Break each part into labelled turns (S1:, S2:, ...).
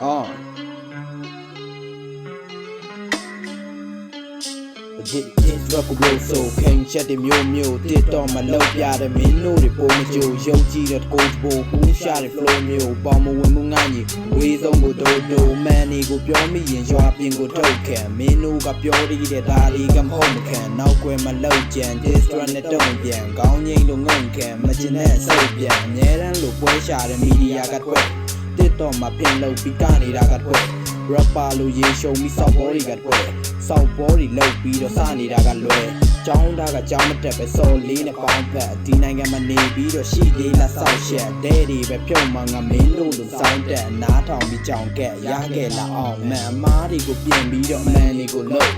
S1: ဟောကြည့်ကြည့်ရက်ကိုဘလို့ဆိုခင်ချက်တွေမျိုးမျိုးတစ်တော့မလောက်ပြတဲ့မင်းတို့တွေပုံမကြိုယုံကြည်တဲ့ကိုယ်ပိုကူးရှာတဲ့ flow မျိုးပေါမဝင်မှုငါညီဝေးဆုံးကိုတို့တို့မန်နေကိုပြောမိရင်ရွာပြင်ကိုထုတ်ခံမင်းတို့ကပြောရတဲ့ဒါတွေကမဟုတ်မခံနောက်ွယ်မလောက်ကြံ distract နဲ့တုံပြန်ကောင်းငိမ့်လို့ငုံခံမကျင်တဲ့စိတ်ပြန်အများတန်းလို့ပွဲရှာတဲ့ media ကတွေ့ တစ်တော့မပင်လို့ပြီးကနေတာကတွက် rapper လို့ရေရှုံပြီးစောက်ဘောတွေကတွက်စောက်ဘောတွေလောက်ပြီးတော့စနေတာကလွယ်ចောင်းသားကចောင်းမတက်ပဲစော်လေးနဲ့ပေါင်းဖက်ဒီနိုင်ငံမှာနေပြီးတော့ရှိသေးလားစောက်ရှက်တဲ့တွေပဲပြုံမှငါမင်းတို့လိုစောင်းတက်နားထောင်ပြီးကြောင်ကက်ရခဲ့လာအောင်မန်အမားတွေကိုပြင်ပြီးတော့မန်တွေကိုလို့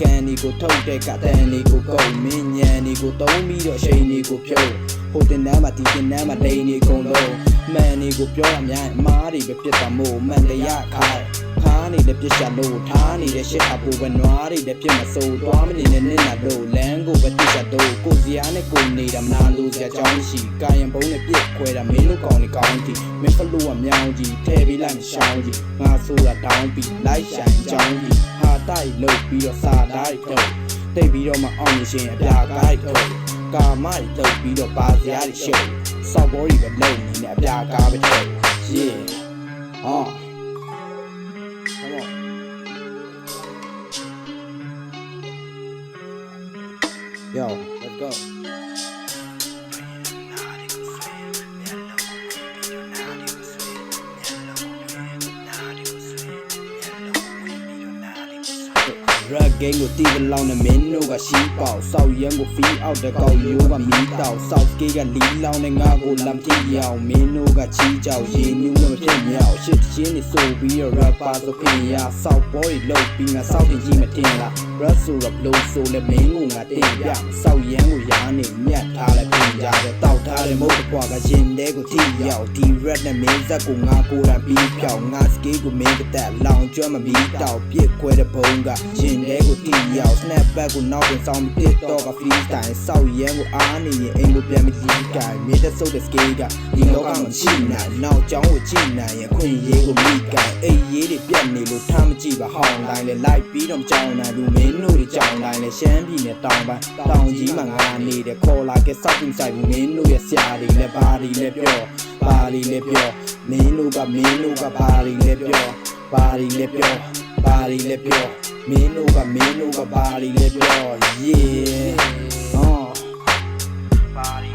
S1: ကန်ဒီကိုထုတ်တဲ့ကတန်ဒီကိုကုတ်မင်းညံဒီကိုသုံးပြီးတော့ရှိန်ဒီကိုဖြုတ်ဟိုတင်တန်းမှာဒီတင်တန်းမှာလိန်ဒီကုန်လုံး မန်ဒီကိုပြောရများအမားတွေပဲပြစ်သွားမို့မန်တရားခိုင်းခါနေတဲ့ပြစ်ချလို့ထားနေတဲ့ရှစ်အပူပဲနွားတွေလည်းပြစ်မစိုးသွားမနေနဲ့နင်းလာလို့လမ်းကိုပဲတိကျတော့ကိုစရာနဲ့ကိုနေတာမနာလို့စရာကြောင်းရှိကာယံပုံးနဲ့ပြစ်ခွဲတာမင်းတို့ကောင်းနေကောင်းတီမင်းဖလို့ကမြောင်းကြီးထဲပြီးလိုက်မရှောင်းကြီးငါဆိုတာတောင်းပြီးလိုက်ဆိုင်ကြောင်းကြီးဟာတိုက်လို့ပြီးတော့စာတိုက်တော့တိတ်ပြီးတော့မအောင်မရှင်အပြာကိုက်တော့ကာမိုက်တော့ပြီးတော့ပါစရာတွေရှုပ် စောက်ဘောတွေပဲလုံနေနဲ့အပြာကားပဲတော့ yeah ဟာ Come on. Yo, let's go. ရက်ဂိမ်းကိုတီးတဲ့လောင်းနဲ့မင်းတို့ကရှီးပေါက်ဆောက်ရမ်းကိုဖီးအောက်တဲ့ကောက်ရိုးကမီးတောက်ဆောက်ကေးကလီလောင်းနဲ့ငါကိုလမ်းကြည့်ရအောင်မင်းတို့ကချီးကြောက်ရေနူးမဖြစ်မြောက်ရှစ်ချင်းနေဆိုပြီးတော့ rapper ဆိုဖြစ်ရဆောက်ပေါ်တွေလုတ်ပြီးငါဆောက်တင်ကြီးမတင်လား rap ဆိုတော့ blow ဆိုလဲမင်းကိုငါတင်ပြဆောက်ရမ်းကိုရားနေမြတ်ထားလဲပြင်ကြတယ်တောက်ထားတယ်မဟုတ်တကွာကရင်တဲကိုထိရောက်ဒီ rap နဲ့မင်းဇက်ကိုငါကိုယ်တိုင်ပြီးဖြောက်ငါ skill ကိုမင်းကတက်လောင်ကျွမ်းမမီတောက်ပြစ်ခွဲတဲ့ဘုံကရင်တဲကိုထိရောက် snap back ကိုနောက်ပြန်ဆောင်ပြီး TikTok က freestyle ဆောက်ရမ်းကိုအားနေရင်အိမ်ကိုပြန်ပြီးလီးကိုင်မင်းတဲ့ဆုပ်တဲ့ skill ကဒီလောကမှာရှိနိုင်နောက်ကြောင်းကိုကြည့်နိုင်ရင်ခွင့်ရေးကိုမိကိုင်အိတ်ရေးတွေပြတ်နေလို့ထားမကြည့်ပါဟောင်းတိုင်းလေလိုက်ပြီးတော့ကြောင်းနိုင်လူမင်းတို့တွေကြောင်းတိုင်းလေရှမ်းပြည်နယ်တောင်ပိုင်းတောင်ကြီးမှာငါနေတဲ့ခေါ်လာကစောက်ပြီးဆိုင်ဘူးမင်းတို့ရဲ့ဆရာတွေလည်းဘာတွေလည်းပြောဘာတွေလည်းပြောမင်းတို့ကမင်းတို့ကဘာတွေလည်းပြောဘာတွေလည်းပြောဘာ တွေလည်းပြောမင်းတို့ကမင်းတို့ကဘာတွေလည်းပြော yeah ဟောဘာတွေ